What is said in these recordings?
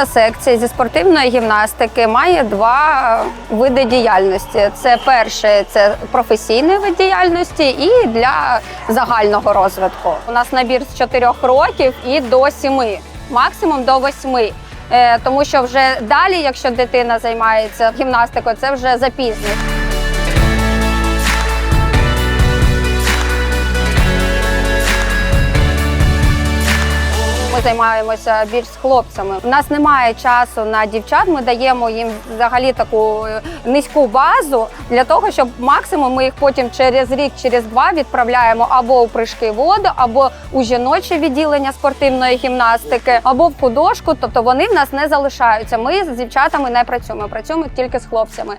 Наша секція зі спортивної гімнастики має два види діяльності. Це перше це професійний вид діяльності і для загального розвитку. У нас набір з 4 років і до 7, максимум до 8. Е, Тому що вже далі, якщо дитина займається гімнастикою, це вже запізно. Займаємося більш з хлопцями. У нас немає часу на дівчат. Ми даємо їм взагалі таку е, низьку базу для того, щоб максимум ми їх потім через рік, через два відправляємо або у прыжки воду, або у жіноче відділення спортивної гімнастики, або в художку. Тобто вони в нас не залишаються. Ми з дівчатами не працюємо, працюємо тільки з хлопцями.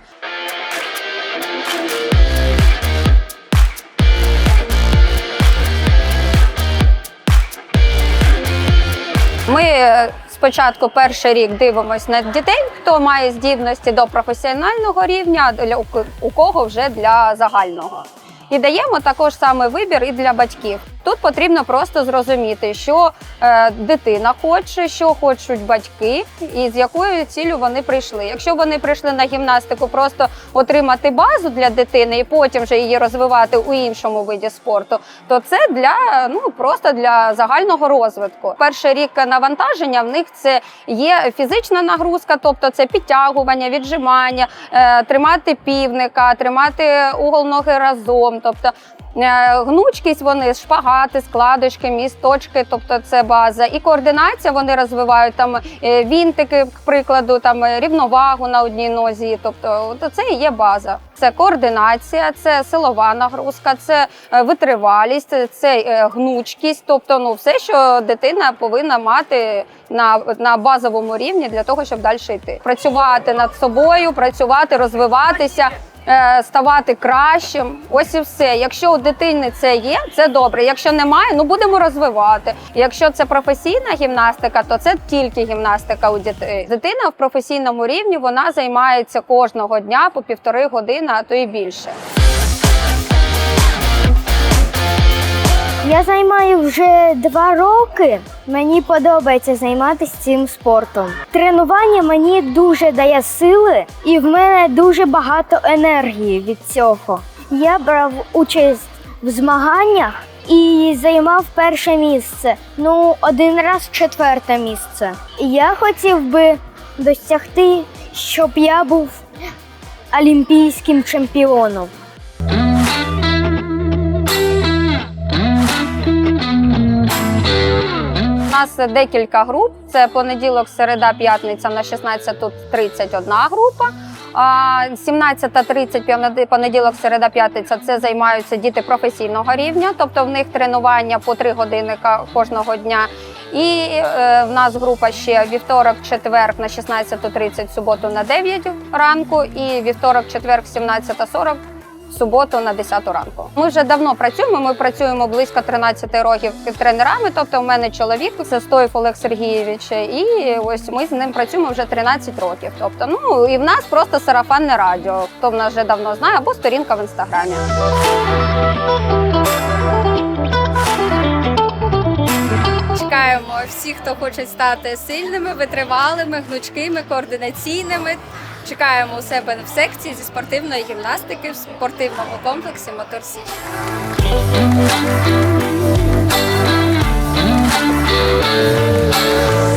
Ми е, спочатку перший рік дивимося на дітей, хто має здібності до професіонального рівня, для у кого вже для загального. І даємо також саме вибір і для батьків. Тут потрібно просто зрозуміти, що е, дитина хоче, що хочуть батьки, і з якою ціллю вони прийшли. Якщо вони прийшли на гімнастику, просто отримати базу для дитини і потім вже її розвивати у іншому виді спорту, то це для ну просто для загального розвитку. Перший рік навантаження в них це є фізична нагрузка, тобто це підтягування, віджимання, е, тримати півника, тримати угол ноги разом, тобто. Е, Гнучкість вони шпагати, складочки, місточки, тобто це база. І координація вони розвивають там е, вінтики, к прикладу, там е, рівновагу на одній нозі. Тобто, це і є база. Це координація, це силова нагрузка, це витривалість, це гнучкість, тобто ну все, що дитина повинна мати на, на базовому рівні для того, щоб далі йти. Працювати над собою, працювати, розвиватися. Е, Ставати кращим, ось і все. Якщо у дитини це є, це добре. Якщо немає, ну будемо розвивати. Якщо це професійна гімнастика, то це тільки гімнастика у дітей. Дитина в професійному рівні вона займається кожного дня по півтори години, а то і більше. Я займаю вже два роки. Мені подобається займатися цим спортом. Тренування мені дуже дає сили, і в мене дуже багато енергії від цього. Я брав участь в змаганнях і займав перше місце. Ну, один раз четверте місце. Я хотів би досягти, щоб я був олімпійським чемпіоном. Нас декілька груп. Це понеділок, середа, п'ятниця на 16.30 одна група. А 17.30 понеділок, середа, п'ятниця це займаються діти професійного рівня, тобто в них тренування по 3 години кожного дня. І е, в нас група ще вівторок, четверг на 16.30, суботу на 9 ранку, і вівторок, четверг, 17.40 суботу на 10 ранку. Ми вже давно працюємо. Ми працюємо близько 13 років тренерами. Тобто, в мене чоловік це Стоїв Олег Сергійович, і ось ми з ним працюємо вже 13 років. Тобто, ну і в нас просто сарафанне радіо. Хто в нас вже давно знає, або сторінка в інстаграмі. Чекаємо всіх, хто хоче стати сильними, витривалими, гнучкими, координаційними. Чекаємо у себе в секції зі спортивної гімнастики в спортивному комплексі Моторсі. Thank Thank